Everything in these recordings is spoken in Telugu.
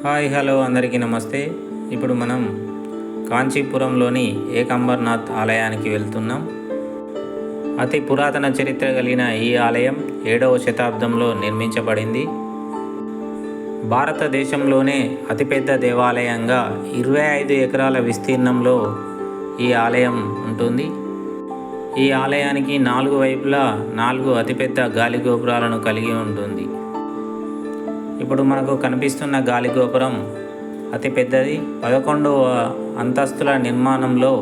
హాయ్ హలో అందరికీ నమస్తే. ఇప్పుడు మనం కాంచీపురంలోని ఏకంబర్నాథ్ ఆలయానికి వెళ్తున్నాం. అతి పురాతన చరిత్ర కలిగిన ఈ ఆలయం ఏడవ శతాబ్దంలో నిర్మించబడింది. భారతదేశంలోనే అతిపెద్ద దేవాలయంగా ఇరవై ఐదు ఎకరాల విస్తీర్ణంలో ఈ ఆలయం ఉంటుంది. ఈ ఆలయానికి నాలుగు వైపులా నాలుగు అతిపెద్ద గాలి గోపురాలను కలిగి ఉంటుంది. ఇప్పుడు మనకు కనిపిస్తున్న గాలి గోపురం అతి పెద్దది. పదకొండవ అంతస్తుల నిర్మాణంలో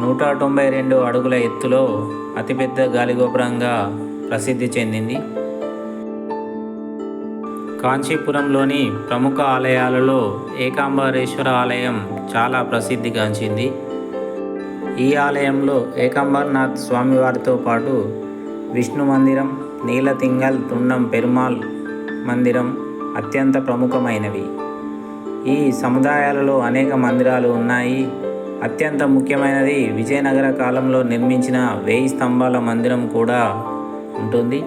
నూట తొంభై రెండు అడుగుల ఎత్తులో అతిపెద్ద గాలి గోపురంగా ప్రసిద్ధి చెందింది. కాంచీపురంలోని ప్రముఖ ఆలయాలలో ఏకాంబరేశ్వర ఆలయం చాలా ప్రసిద్ధిగాంచింది ఈ ఆలయంలో ఏకాంబర్నాథ్ స్వామివారితో పాటు విష్ణు మందిరం నీలతింగల్ తుండం పెరుమాల్ మందిరం అత్యంత ప్రముఖమైనవి. ఈ సముదాయాలలో అనేక మందిరాలు ఉన్నాయి. అత్యంత ముఖ్యమైనది విజయనగర కాలంలో నిర్మించిన వేయి స్తంభాల మందిరం కూడా ఉంటుంది.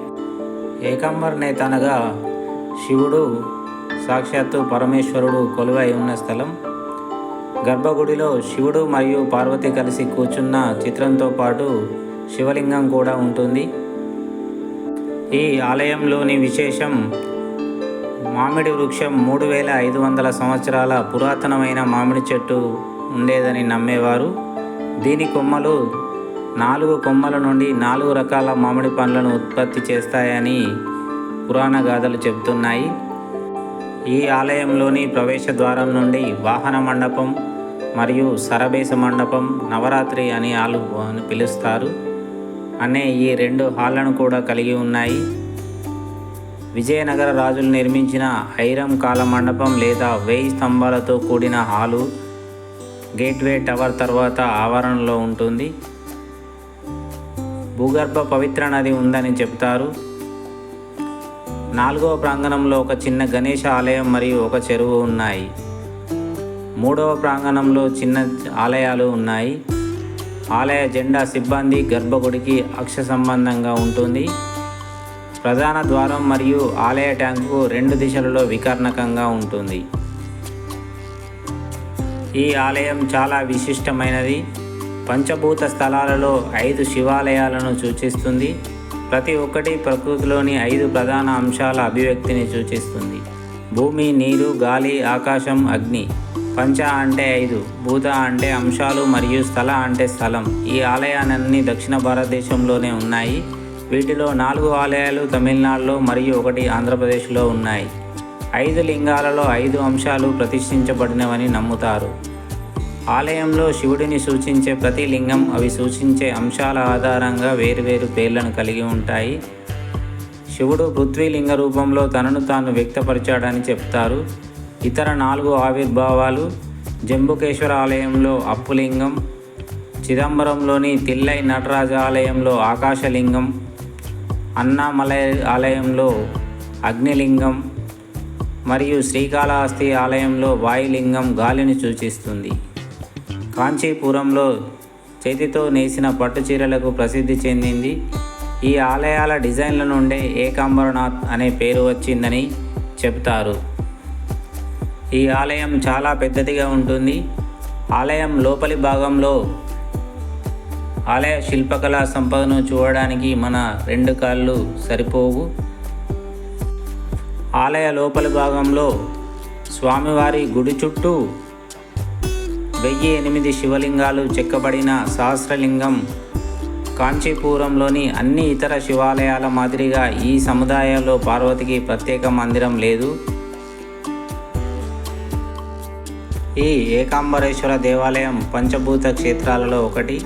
ఏకాంబర్ నేత అనగా శివుడు సాక్షాత్తు పరమేశ్వరుడు కొలువై ఉన్న స్థలం. గర్భగుడిలో శివుడు మరియు పార్వతి కలిసి కూర్చున్న చిత్రంతో పాటు శివలింగం కూడా ఉంటుంది. ఈ ఆలయంలోని విశేషం మామిడి వృక్షం మూడు వేల ఐదు వందల సంవత్సరాల పురాతనమైన మామిడి చెట్టు ఉండేదని నమ్మేవారు. దీని కొమ్మలు నాలుగు కొమ్మల నుండి నాలుగు రకాల మామిడి పండ్లను ఉత్పత్తి చేస్తాయని పురాణ గాథలు చెబుతున్నాయి. ఈ ఆలయంలోని ప్రవేశ ద్వారం నుండి వాహన మండపం మరియు సరబేస మండపం నవరాత్రి అని ఆలు అని పిలుస్తారు. అనే ఈ రెండు హాళ్ళను కూడా కలిగి ఉన్నాయి. విజయనగర రాజులు నిర్మించిన ఐరం కాల మండపం లేదా వేయి స్తంభాలతో కూడిన హాలు గేట్వే టవర్ తర్వాత ఆవరణలో ఉంటుంది. భూగర్భ పవిత్ర నది ఉందని చెప్తారు. నాలుగవ ప్రాంగణంలో ఒక చిన్న గణేష ఆలయం మరియు ఒక చెరువు ఉన్నాయి. మూడవ ప్రాంగణంలో చిన్న ఆలయాలు ఉన్నాయి. ఆలయ జెండా సిబ్బంది గర్భగుడికి అక్ష సంబంధంగా ఉంటుంది. ప్రధాన ద్వారం మరియు ఆలయ ట్యాంకు రెండు దిశలలో వికర్ణకంగా ఉంటుంది. ఈ ఆలయం చాలా విశిష్టమైనది. పంచభూత స్థలాలలో ఐదు శివాలయాలను సూచిస్తుంది. ప్రతి ఒక్కటి ప్రకృతిలోని ఐదు ప్రధాన అంశాల అభివ్యక్తిని సూచిస్తుంది. భూమి నీరు గాలి ఆకాశం అగ్ని. పంచ అంటే ఐదు భూత అంటే అంశాలు మరియు స్థల అంటే స్థలం. ఈ ఆలయాలన్నీ దక్షిణ భారతదేశంలోనే ఉన్నాయి. వీటిలో నాలుగు ఆలయాలు తమిళనాడులో మరియు ఒకటి ఆంధ్రప్రదేశ్లో ఉన్నాయి. ఐదు లింగాలలో ఐదు అంశాలు ప్రతిష్ఠించబడినవని నమ్ముతారు. ఆలయంలో శివుడిని సూచించే ప్రతి లింగం అవి సూచించే అంశాల ఆధారంగా వేరువేరు పేర్లను కలిగి ఉంటాయి. శివుడు పృథ్వీలింగ రూపంలో తనను తాను వ్యక్తపరిచాడని చెప్తారు. ఇతర నాలుగు ఆవిర్భావాలు జంబుకేశ్వర ఆలయంలో అప్పులింగం చిదంబరంలోని తిల్లై నటరాజ ఆలయంలో ఆకాశలింగం అన్నామలై ఆలయంలో అగ్నిలింగం మరియు శ్రీకాళహస్తి ఆలయంలో వాయులింగం గాలిని సూచిస్తుంది. కాంచీపురంలో చేతితో నేసిన పట్టు చీరలకు ప్రసిద్ధి చెందింది. ఈ ఆలయాల డిజైన్ల నుండే ఏకాంబరనాథ్ అనే పేరు వచ్చిందని చెప్తారు. ఈ ఆలయం చాలా పెద్దదిగా ఉంటుంది. ఆలయం లోపలి భాగంలో ఆలయ శిల్పకళా సంపదను చూడడానికి మన రెండు కాళ్ళు సరిపోవు. ఆలయ లోపలి భాగంలో స్వామివారి గుడి చుట్టూ వెయ్యి ఎనిమిది శివలింగాలు చెక్కబడిన సహస్రలింగం కాంచీపురంలోని అన్ని ఇతర శివాలయాల మాదిరిగా ఈ సముదాయంలో పార్వతికి ప్రత్యేక మందిరం లేదు. ఈ ఏకాంబరేశ్వర దేవాలయం పంచభూత క్షేత్రాలలో ఒకటి.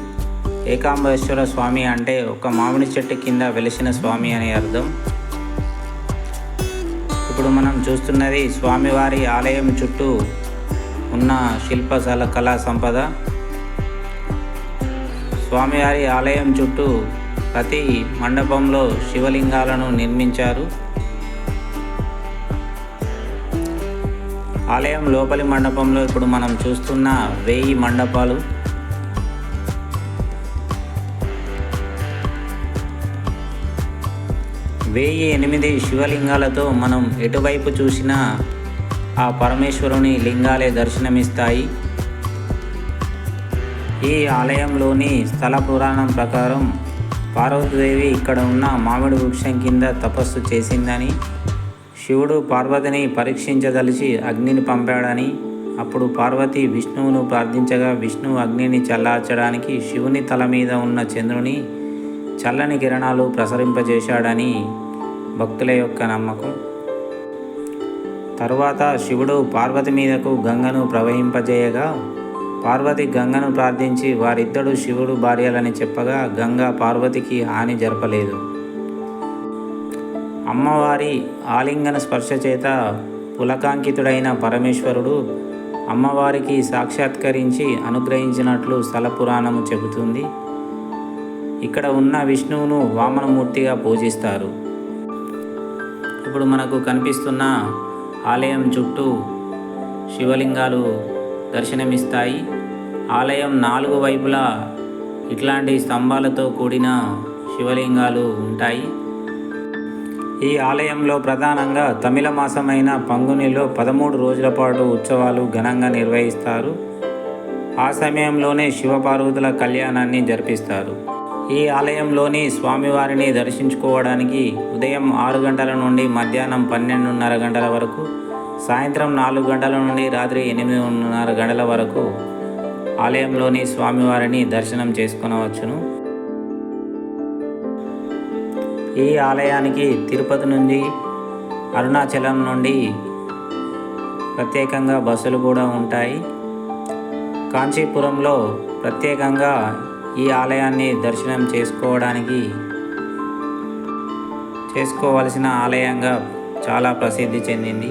ఏకాంబేశ్వర స్వామి అంటే ఒక మామిడి చెట్టు కింద వెలిసిన స్వామి అని అర్థం. ఇప్పుడు మనం చూస్తున్నది స్వామివారి ఆలయం చుట్టూ ఉన్న శిల్పశాల కళా సంపద. స్వామివారి ఆలయం చుట్టూ ప్రతి మండపంలో శివలింగాలను నిర్మించారు. ఆలయం లోపలి మండపంలో ఇప్పుడు మనం చూస్తున్న వెయ్యి మండపాలు. వెయ్యి ఎనిమిది శివలింగాలతో మనం ఎటువైపు చూసినా ఆ పరమేశ్వరుని లింగాలే దర్శనమిస్తాయి. ఈ ఆలయంలోని స్థల పురాణం ప్రకారం పార్వతీదేవి ఇక్కడ ఉన్న మామిడి వృక్షం కింద తపస్సు చేసిందని శివుడు పార్వతిని పరీక్షించదలిచి అగ్నిని పంపాడని అప్పుడు పార్వతి విష్ణువును ప్రార్థించగా విష్ణువు అగ్నిని చల్లార్చడానికి శివుని తల మీద ఉన్న చంద్రుని చల్లని కిరణాలు ప్రసరింపజేశాడని భక్తుల యొక్క నమ్మకం. తరువాత శివుడు పార్వతి మీదకు గంగను ప్రవహింపజేయగా పార్వతి గంగను ప్రార్థించి వారిద్దరూ శివుడు భార్యలని చెప్పగా గంగ పార్వతికి హాని జరపలేదు. అమ్మవారి ఆలింగన స్పర్శ చేత పులకాంకితుడైన పరమేశ్వరుడు అమ్మవారికి సాక్షాత్కరించి అనుగ్రహించినట్లు స్థల పురాణము చెబుతుంది. ఇక్కడ ఉన్న విష్ణువును వామనమూర్తిగా పూజిస్తారు. ఇప్పుడు మనకు కనిపిస్తున్న ఆలయం చుట్టూ శివలింగాలు దర్శనమిస్తాయి. ఆలయం నాలుగు వైపులా ఇట్లాంటి స్తంభాలతో కూడిన శివలింగాలు ఉంటాయి. ఈ ఆలయంలో ప్రధానంగా తమిళ మాసమైన పంగునిలో పదమూడు రోజుల పాటు ఉత్సవాలు ఘనంగా నిర్వహిస్తారు. ఆ సమయంలోనే శివపార్వతుల కళ్యాణాన్ని జరిపిస్తారు. ఈ ఆలయంలోని స్వామివారిని దర్శించుకోవడానికి ఉదయం ఆరు గంటల నుండి మధ్యాహ్నం పన్నెండున్నర గంటల వరకు సాయంత్రం నాలుగు గంటల నుండి రాత్రి ఎనిమిదిన్నర గంటల వరకు ఆలయంలోని స్వామివారిని దర్శనం చేసుకునవచ్చును. ఈ ఆలయానికి తిరుపతి నుండి అరుణాచలం నుండి ప్రత్యేకంగా బస్సులు కూడా ఉంటాయి. కాంచీపురంలో ప్రత్యేకంగా ఈ ఆలయాన్ని దర్శనం చేసుకోవడానికి చేసుకోవలసిన ఆలయంగా చాలా ప్రసిద్ధి చెందింది.